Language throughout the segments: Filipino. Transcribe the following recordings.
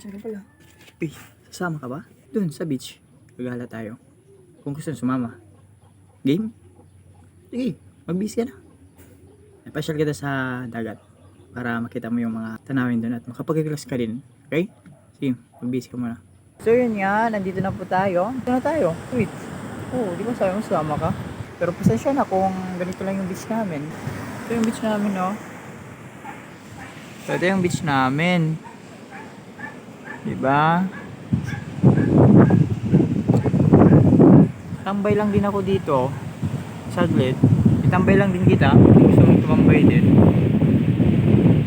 Diyan ka pala. Uy, sasama ka ba? Doon, sa beach. Gagala tayo. Kung gusto sumama. Game? Sige, mag-beach ka na. Napasyal kita sa dagat para makita mo yung mga tanawin doon at makapag-relax ka din. Okay? Sige, mag-beach ka muna. So yun nga, nandito na po tayo. Ito na tayo. Wait. Oo, di ba sabi mo sumama ka? Pero pasensya na kung ganito lang yung beach namin. Ito yung beach namin, no? So ito yung beach namin. Diba? Tambay lang din ako dito. Saglit. Itambay lang din kita. Gusto mong tumambay din.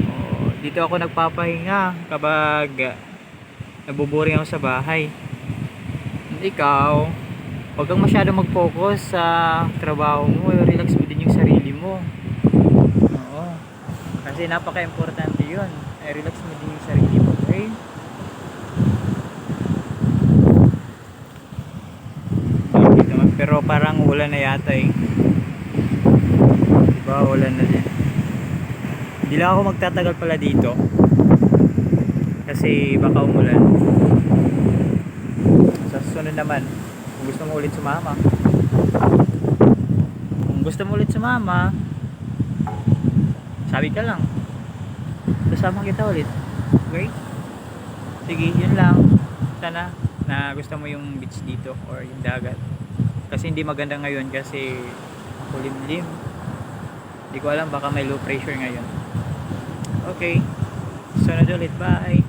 Oh, dito ako nagpapahinga kapag nabuboring ako sa bahay. Ikaw, huwag kang masyado mag-focus sa trabaho mo. Relax mo din yung sarili mo. Oo. Kasi napaka-importante yun. Ay, relax mo din yung sarili mo. Okay? Hindi naman, pero parang ulan na yata eh. Diba, ulan na din. Hindi lang ako magtatagal pala dito. Kasi baka umulan. Sa susunod naman, kung gusto mo ulit sumama. Kung gusto mo ulit sumama, sabi ka lang. Kasama kita ulit. Okay? Sige, yun lang. Sana na gusto mo yung beach dito or yung dagat. Kasi hindi maganda ngayon kasi kulimlim. Hindi ko alam baka may low pressure ngayon. Okay. Sunod ulit. Bye.